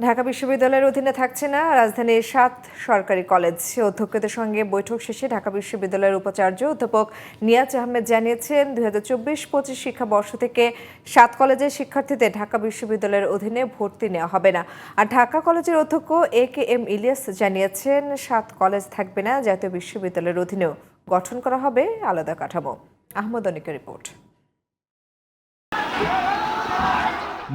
ঢাকা বিশ্ববিদ্যালয়ের অধীনে থাকছে না। রাজধানীর সাত সরকারি কলেজ অধ্যক্ষদের সঙ্গে বৈঠক শেষে ঢাকা বিশ্ববিদ্যালয়ের উপাচার্য অধ্যাপক নিয়াজ আহমেদ জানিয়েছেন, দুই হাজার চব্বিশ পঁচিশ শিক্ষাবর্ষ থেকে সাত কলেজের শিক্ষার্থীদের ঢাকা বিশ্ববিদ্যালয়ের অধীনে ভর্তি নেওয়া হবে না। আর ঢাকা কলেজের অধ্যক্ষ এ কে এম ইলিয়াস জানিয়েছেন, সাত কলেজ থাকবে না, জাতীয় বিশ্ববিদ্যালয়ের অধীনেও গঠন করা হবে, আলাদা কাঠামো। আহমদ অনিকের রিপোর্ট।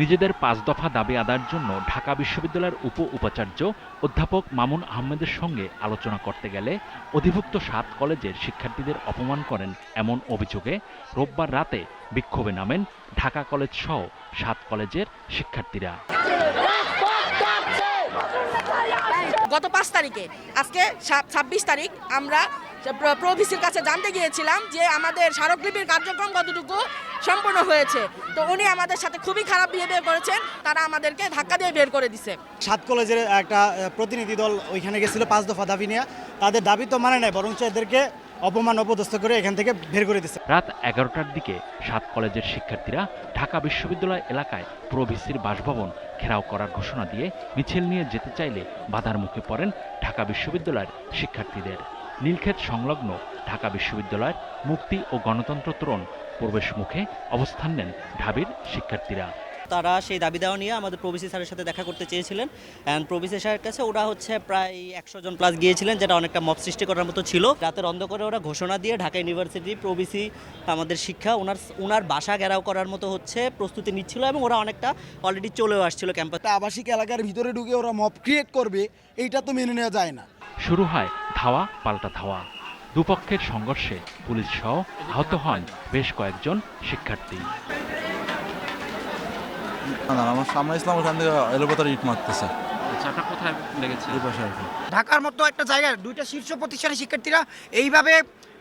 নিজেদের পাঁচ দফা দাবি আদায়ের জন্য ঢাকা বিশ্ববিদ্যালয়ের উপ উপাচার্য অধ্যাপক মামুন আহমেদের সঙ্গে আলোচনা করতে গেলে অধিভুক্ত সাত কলেজের শিক্ষার্থীদের অপমান করেন এমন অভিযোগে রোববার রাতে বিক্ষোভে নামেন ঢাকা কলেজ সহ সাত কলেজের শিক্ষার্থীরা। গত পাঁচ তারিখে, আজকে ছাব্বিশ তারিখ, আমরা প্রভিসির কাছে জানতে গিয়েছিলাম যে আমাদের স্মারকলিপির কার্যক্রম কতটুকু সম্পূর্ণ হয়েছে। তো উনি আমাদের সাথে খুবই খারাপ বিহেভিয়ার করেছেন। তারা আমাদেরকে ধাক্কা দিয়ে বের করে দিছে। সাত কলেজের একটা প্রতিনিধি দল ওইখানে গেছিল পাঁচ দফা দাবি নিয়ে। তাদের দাবি তো মানে নাই বরঞ্চ এদেরকে অপমান অপদস্থ করে এখান থেকে বের করে দিচ্ছে রাত এগারোটার দিকে সাত কলেজের শিক্ষার্থীরা ঢাকা বিশ্ববিদ্যালয় এলাকায় প্রভিসির বাসভবন ঘেরাও করার ঘোষণা দিয়ে মিছিল নিয়ে যেতে চাইলে বাধার মুখে পড়েন ঢাকা বিশ্ববিদ্যালয়ের শিক্ষার্থীদের। নীলক্ষেত সংলগ্ন ঢাকা বিশ্ববিদ্যালয়ের মুক্তি ও গণতন্ত্র তরুণ প্রবেশ মুখে অবস্থান নেন ঢাবির শিক্ষার্থীরা। তারা সেই দাবি দেওয়া নিয়ে আমাদের প্রবিসি স্যারের সাথে দেখা করতে চেয়েছিলেন। অ্যান্ড প্রবিসি স্যারের কাছে ওরা হচ্ছে প্রায় একশো জন প্লাস গিয়েছিলেন যেটা অনেকটা মত সৃষ্টি করার মতো ছিল। রাতের অন্ধকারে ওরা ঘোষণা দিয়ে ঢাকা ইউনিভার্সিটি প্রবিসি আমাদের শিক্ষা ওনার ওনার বাসা ঘেরাও করার মতো হচ্ছে প্রস্তুতি নিচ্ছিল এবং ওরা অনেকটা অলরেডি চলেও আসছিল ক্যাম্পাস আবাসিক এলাকার ভিতরে ঢুকে ওরা মব ক্রিয়েট করবে এইটা তো মেনে নেওয়া যায় না। শুরু হয় ধাওয়া পাল্টা ধাওয়া। দুপক্ষের সংঘর্ষে পুলিশ সহ আহত হন বেশ কয়েকজন শিক্ষার্থী। আমার সামনে ইসলাম ওখান থেকে এলোপাতার ইট মারতেছে। আর কি। ঢাকার মতো একটা জায়গায় দুইটা শীর্ষ প্রতিষ্ঠানের শিক্ষার্থীরা এইভাবে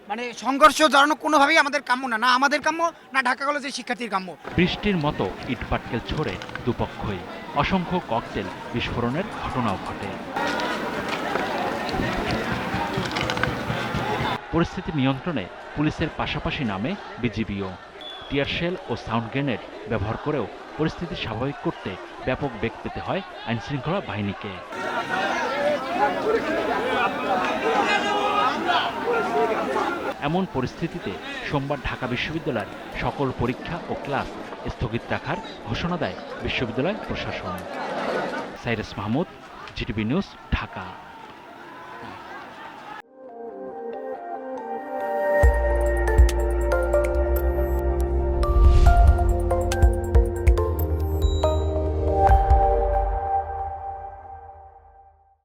মানে সংঘর্ষ জড়ানো কোনোভাবেই আমাদের কাম্য না। না আমাদের কাম্য না ঢাকা কলেজের শিক্ষার্থীর কাম্য। বৃষ্টির মতো ইটপাটকেল ছড়ে দুপক্ষই। অসংখ্য ককটেল বিস্ফোরণের ঘটনাও ঘটে। পরিস্থিতি নিয়ন্ত্রণে পুলিশের পাশাপাশি নামে বিজিবিও। টিয়ারশেল ও সাউন্ড গ্রেনেড ব্যবহার করেও পরিস্থিতি স্বাভাবিক করতে ব্যাপক বেগ পেতে হয় আইনশৃঙ্খলা বাহিনীকে। এমন পরিস্থিতিতে সোমবার ঢাকা বিশ্ববিদ্যালয়ের সকল পরীক্ষা ও ক্লাস স্থগিত রাখার ঘোষণা দেয় বিশ্ববিদ্যালয় প্রশাসন। Sairas Mahmud, GTV news, Dhaka.